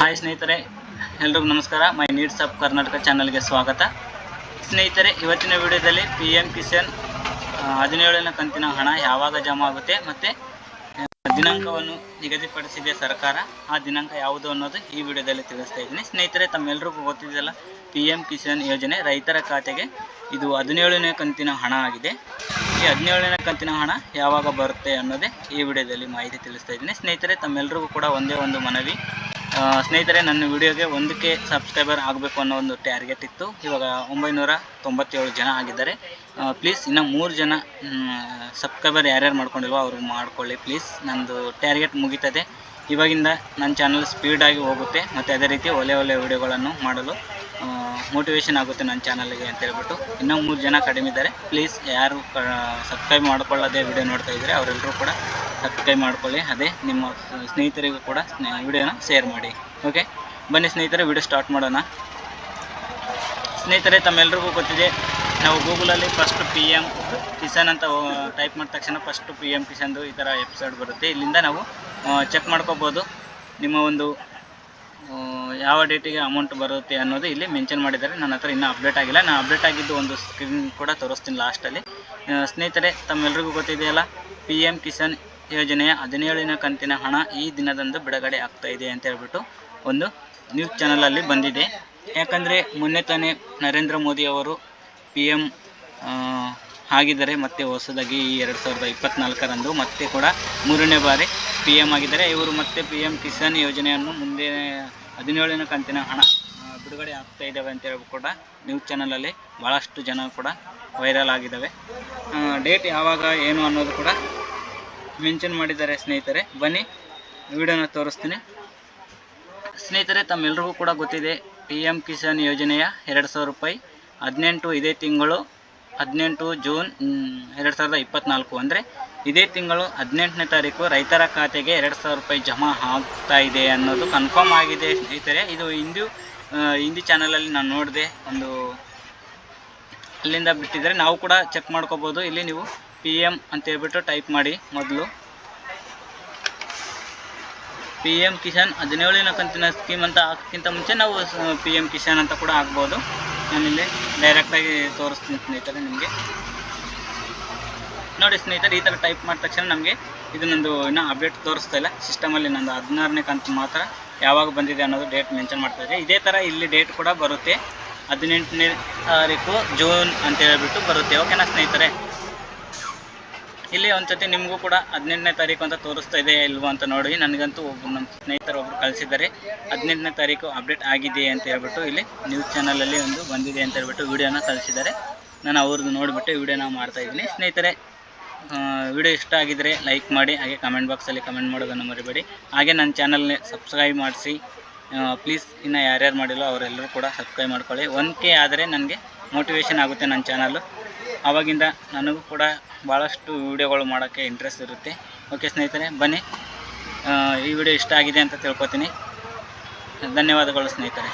Hi ಸ್ನೇಹಿತರೆ, ಎಲ್ರಿಗೂ ನಮಸ್ಕಾರ. ಮೈ ನೀಡ್ಸ್ ಆಫ್ ಕರ್ನಾಟಕ ಚಾನಲ್ಗೆ ಸ್ವಾಗತ. ಸ್ನೇಹಿತರೆ, ಇವತ್ತಿನ ವಿಡಿಯೋದಲ್ಲಿ ಪಿ ಎಂ ಕಿಸಾನ್ ಹದಿನೇಳನೇ ಕಂತಿನ ಹಣ ಯಾವಾಗ ಜಮಾ ಆಗುತ್ತೆ ಮತ್ತು ದಿನಾಂಕವನ್ನು ನಿಗದಿಪಡಿಸಿದೆ ಸರ್ಕಾರ. ಆ ದಿನಾಂಕ ಯಾವುದು ಅನ್ನೋದು ಈ ವಿಡಿಯೋದಲ್ಲಿ ತಿಳಿಸ್ತಾ ಇದ್ದೀನಿ. ಸ್ನೇಹಿತರೆ ತಮ್ಮೆಲ್ಲರಿಗೂ ಗೊತ್ತಿದೆಯಲ್ಲ ಪಿ ಎಂ ಕಿಸಾನ್ ಯೋಜನೆ ರೈತರ ಖಾತೆಗೆ ಇದು ಹದಿನೇಳನೇ ಕಂತಿನ ಹಣ ಆಗಿದೆ. ಈ ಹದಿನೇಳನೇ ಕಂತಿನ ಹಣ ಯಾವಾಗ ಬರುತ್ತೆ ಅನ್ನೋದೇ ಈ ವಿಡಿಯೋದಲ್ಲಿ ಮಾಹಿತಿ ತಿಳಿಸ್ತಾ ಇದ್ದೀನಿ. ಸ್ನೇಹಿತರೆ ತಮ್ಮೆಲ್ಲರಿಗೂ ಕೂಡ ಒಂದೇ ಒಂದು ಮನವಿ. ಸ್ನೇಹಿತರೆ, ನನ್ನ ವಿಡಿಯೋಗೆ ಒಂದಕ್ಕೆ ಸಬ್ಸ್ಕ್ರೈಬರ್ ಆಗಬೇಕು ಅನ್ನೋ ಒಂದು ಟಾರ್ಗೆಟ್ ಇತ್ತು. ಇವಾಗ ಒಂಬೈನೂರ ತೊಂಬತ್ತೇಳು ಜನ ಆಗಿದ್ದಾರೆ. ಪ್ಲೀಸ್, ಇನ್ನು ಮೂರು ಜನ ಸಬ್ಸ್ಕ್ರೈಬರ್ ಯಾರ್ಯಾರು ಮಾಡ್ಕೊಂಡಿಲ್ವೋ ಅವ್ರಿಗೆ ಮಾಡ್ಕೊಳ್ಳಿ ಪ್ಲೀಸ್. ನಂದು ಟಾರ್ಗೆಟ್ ಮುಗೀತದೆ. ಇವಾಗಿಂದ ನನ್ನ ಚಾನಲ್ ಸ್ಪೀಡಾಗಿ ಹೋಗುತ್ತೆ. ಮತ್ತು ಅದೇ ರೀತಿ ಒಳ್ಳೆ ಒಳ್ಳೆ ವಿಡಿಯೋಗಳನ್ನು ಮಾಡಲು ಮೋಟಿವೇಶನ್ ಆಗುತ್ತೆ ನನ್ನ ಚಾನಲ್ಗೆ ಅಂತ ಹೇಳ್ಬಿಟ್ಟು. ಇನ್ನೂ ಮೂರು ಜನ ಕಡಿಮೆ ಇದ್ದಾರೆ. ಪ್ಲೀಸ್, ಯಾರು ಸಬ್ಸ್ಕ್ರೈಬ್ ಮಾಡ್ಕೊಳ್ಳೋದೇ ವಿಡಿಯೋ ನೋಡ್ತಾ ಇದ್ದರೆ ಅವರೆಲ್ಲರೂ ಕೂಡ ಸಬ್ಸ್ಕ್ರೈಬ್ ಮಾಡ್ಕೊಳ್ಳಿ. ಅದೇ ನಿಮ್ಮ ಸ್ನೇಹಿತರಿಗೂ ಕೂಡ ವಿಡಿಯೋನ ಶೇರ್ ಮಾಡಿ. ಓಕೆ ಬನ್ನಿ ಸ್ನೇಹಿತರೆ, ವಿಡಿಯೋ ಸ್ಟಾರ್ಟ್ ಮಾಡೋಣ. ಸ್ನೇಹಿತರೆ ತಮ್ಮೆಲ್ಲರಿಗೂ ಗೊತ್ತಿದೆ, ನಾವು ಗೂಗಲಲ್ಲಿ ಫಸ್ಟ್ ಪಿ ಎಂ ಕಿಸಾನ್ ಅಂತ ಟೈಪ್ ಮಾಡಿದ ತಕ್ಷಣ ಫಸ್ಟ್ ಪಿ ಎಂ ಕಿಸಾನ್ದು ಈ ಥರ ಎಪಿಸೋಡ್ ಬರುತ್ತೆ. ಇಲ್ಲಿಂದ ನಾವು ಚೆಕ್ ಮಾಡ್ಕೋಬೋದು. ನಿಮ್ಮ ಒಂದು ಯಾವ ಡೇಟಿಗೆ ಅಮೌಂಟ್ ಬರುತ್ತೆ ಅನ್ನೋದು ಇಲ್ಲಿ ಮೆನ್ಷನ್ ಮಾಡಿದ್ದಾರೆ. ನನ್ನ ಹತ್ರ ಇನ್ನೂ ಅಪ್ಡೇಟ್ ಆಗಿಲ್ಲ. ನಾನು ಅಪ್ಡೇಟ್ ಆಗಿದ್ದು ಒಂದು ಸ್ಕ್ರೀನ್ ಕೂಡ ತೋರಿಸ್ತೀನಿ ಲಾಸ್ಟಲ್ಲಿ ಸ್ನೇಹಿತರೆ ತಮ್ಮೆಲ್ಲರಿಗೂ ಗೊತ್ತಿದೆಯಲ್ಲ ಪಿ ಎಂ ಕಿಸಾನ್ ಯೋಜನೆಯ ಹದಿನೇಳನೇ ಕಂತಿನ ಹಣ ಈ ದಿನದಂದು ಬಿಡುಗಡೆ ಆಗ್ತಾ ಇದೆ ಅಂತ ಹೇಳ್ಬಿಟ್ಟು ಒಂದು ನ್ಯೂಸ್ ಚಾನಲಲ್ಲಿ ಬಂದಿದೆ. ಯಾಕಂದರೆ ಮೊನ್ನೆ ತಾನೇ ನರೇಂದ್ರ ಮೋದಿ ಅವರು ಪಿ ಎಂ ಆಗಿದ್ದಾರೆ, ಮತ್ತೆ ಹೊಸದಾಗಿ ಈ ಎರಡು ಸಾವಿರದ ಇಪ್ಪತ್ನಾಲ್ಕರಂದು ಮತ್ತೆ ಕೂಡ ಮೂರನೇ ಬಾರಿ ಪಿ ಎಂ ಆಗಿದ್ದಾರೆ. ಇವರು ಮತ್ತೆ ಪಿ ಎಂ ಕಿಸಾನ್ ಯೋಜನೆಯನ್ನು ಮುಂದೆ ಹದಿನೇಳನೇ ಕಂತಿನ ಹಣ ಬಿಡುಗಡೆ ಆಗ್ತಾ ಇದ್ದಾವೆ ಅಂತ ಹೇಳಿ ಕೂಡ ನ್ಯೂಸ್ ಚಾನಲಲ್ಲಿ ಭಾಳಷ್ಟು ಜನ ಕೂಡ ವೈರಲ್ ಆಗಿದ್ದಾವೆ ಡೇಟ್ ಯಾವಾಗ, ಏನು ಅನ್ನೋದು ಕೂಡ ಮೆನ್ಷನ್ ಮಾಡಿದ್ದಾರೆ ಸ್ನೇಹಿತರೆ. ಬನ್ನಿ, ವಿಡಿಯೋನ ತೋರಿಸ್ತೀನಿ. ಸ್ನೇಹಿತರೆ ತಮ್ಮೆಲ್ಲರಿಗೂ ಕೂಡ ಗೊತ್ತಿದೆ ಪಿ ಎಂ ಕಿಸಾನ್ ಯೋಜನೆಯ ಎರಡು ಸಾವಿರ ರೂಪಾಯಿ ಹದಿನೆಂಟು ಇದೇ ತಿಂಗಳು, ಹದಿನೆಂಟು ಜೂನ್ ಎರಡು ಸಾವಿರದ ಇಪ್ಪತ್ತ್ನಾಲ್ಕು ಅಂದರೆ ಇದೇ ತಿಂಗಳು ಹದಿನೆಂಟನೇ ತಾರೀಕು ರೈತರ ಖಾತೆಗೆ ಎರಡು ಸಾವಿರ ರೂಪಾಯಿ ಜಮಾ ಆಗ್ತಾ ಇದೆ ಅನ್ನೋದು ಕನ್ಫರ್ಮ್ ಆಗಿದೆ ಸ್ನೇಹಿತರೆ. ಇದು ಹಿಂದೂ ಹಿಂದಿ ಚಾನಲಲ್ಲಿ ನಾನು ನೋಡಿದೆ ಒಂದು ಅಲ್ಲಿಂದ ಬಿಟ್ಟಿದ್ದಾರೆ ನಾವು ಕೂಡ ಚೆಕ್ ಮಾಡ್ಕೋಬೋದು. ಇಲ್ಲಿ ನೀವು ಪಿ ಎಂ ಅಂತ ಹೇಳ್ಬಿಟ್ಟು ಟೈಪ್ ಮಾಡಿ ಮೊದಲು. ಪಿ ಎಂ ಕಿಸಾನ್ ಹದಿನೇಳನೇ ಕಂತಿನ ಸ್ಕೀಮ್ ಅಂತ ಹಾಕೋಕ್ಕಿಂತ ಮುಂಚೆ ನಾವು ಪಿ ಎಂ ಕಿಸಾನ್ ಅಂತ ಕೂಡ ಹಾಕ್ಬೋದು. ನಾನಿಲ್ಲಿ ಡೈರೆಕ್ಟಾಗಿ ತೋರಿಸ್ತೀನಿ ಸ್ನೇಹಿತರೆ ನಿಮಗೆ. ನೋಡಿ ಸ್ನೇಹಿತರೆ, ಈ ಥರ ಟೈಪ್ ಮಾಡಿದ ತಕ್ಷಣ ನಮಗೆ ಇದು ನಂದು ಇನ್ನೂ ಅಪ್ಡೇಟ್ ತೋರಿಸ್ತಾ ಇಲ್ಲ. ಸಿಸ್ಟಮಲ್ಲಿ ನಂದು ಹದಿನಾರನೇ ಕಂತು ಮಾತ್ರ ಯಾವಾಗ ಬಂದಿದೆ ಅನ್ನೋದು ಡೇಟ್ ಮೆನ್ಷನ್ ಮಾಡ್ತಾ ಇದೆ ಇದೇ ಥರ ಇಲ್ಲಿ ಡೇಟ್ ಕೂಡ ಬರುತ್ತೆ. ಹದಿನೆಂಟನೇ ತಾರೀಕು ಜೂನ್ ಅಂತ ಹೇಳ್ಬಿಟ್ಟು ಬರುತ್ತೆ. ಓಕೆನಾ ಸ್ನೇಹಿತರೆ? ಇಲ್ಲಿ ಒಂದ್ಸತಿ ನಿಮಗೂ ಕೂಡ ಹದಿನೆಂಟನೇ ತಾರೀಕು ಅಂತ ತೋರಿಸ್ತಾ ಇದೆ ಇಲ್ವೋ ಅಂತ ನೋಡಿ. ನನಗಂತೂ ಒಬ್ಬ ನಮ್ಮ ಸ್ನೇಹಿತರು ಒಬ್ಬರು ಕಳಿಸಿದ್ದಾರೆ. ಹದಿನೆಂಟನೇ ತಾರೀಕು ಅಪ್ಡೇಟ್ ಆಗಿದೆ ಅಂತ ಹೇಳ್ಬಿಟ್ಟು ಇಲ್ಲಿ ನ್ಯೂಸ್ ಚಾನಲಲ್ಲಿ ಒಂದು ಬಂದಿದೆ ಅಂತ ಹೇಳ್ಬಿಟ್ಟು ವೀಡಿಯೋನ ಕಳಿಸಿದ್ದಾರೆ. ನಾನು ಅವ್ರದ್ದು ನೋಡಿಬಿಟ್ಟು ವೀಡಿಯೋನ ಮಾಡ್ತಾ ಇದ್ದೀನಿ. ಸ್ನೇಹಿತರೆ ವಿಡಿಯೋ ಇಷ್ಟ ಆಗಿದ್ರೆ ಲೈಕ್ ಮಾಡಿ, ಹಾಗೆ ಕಮೆಂಟ್ ಬಾಕ್ಸಲ್ಲಿ ಕಮೆಂಟ್ ಮಾಡೋದನ್ನು ಮರಿಬೇಡಿ. ಹಾಗೆ ನನ್ನ ಚಾನಲ್ನ ಸಬ್ಸ್ಕ್ರೈಬ್ ಮಾಡಿಸಿ. ಪ್ಲೀಸ್ ಇನ್ನು ಯಾರ್ಯಾರು ಮಾಡಿಲ್ಲೋ ಅವರೆಲ್ಲರೂ ಕೂಡ ಸಬ್ಸ್ಕ್ರೈಬ್ ಮಾಡ್ಕೊಳ್ಳಿ. ಒನ್ ಕೆ ಆದರೆ ನನಗೆ ಮೋಟಿವೇಶನ್ ಆಗುತ್ತೆ ನನ್ನ ಚಾನಲ್ಲು ಆವಾಗಿಂದ ನನಗೂ ಕೂಡ ಭಾಳಷ್ಟು ವೀಡಿಯೋಗಳು ಮಾಡೋಕ್ಕೆ ಇಂಟ್ರೆಸ್ಟ್ ಇರುತ್ತೆ. ಓಕೆ ಸ್ನೇಹಿತರೆ, ಬನ್ನಿ. ಈ ವಿಡಿಯೋ ಇಷ್ಟ ಆಗಿದೆ ಅಂತ ತಿಳ್ಕೊತೀನಿ. ಧನ್ಯವಾದಗಳು ಸ್ನೇಹಿತರೆ.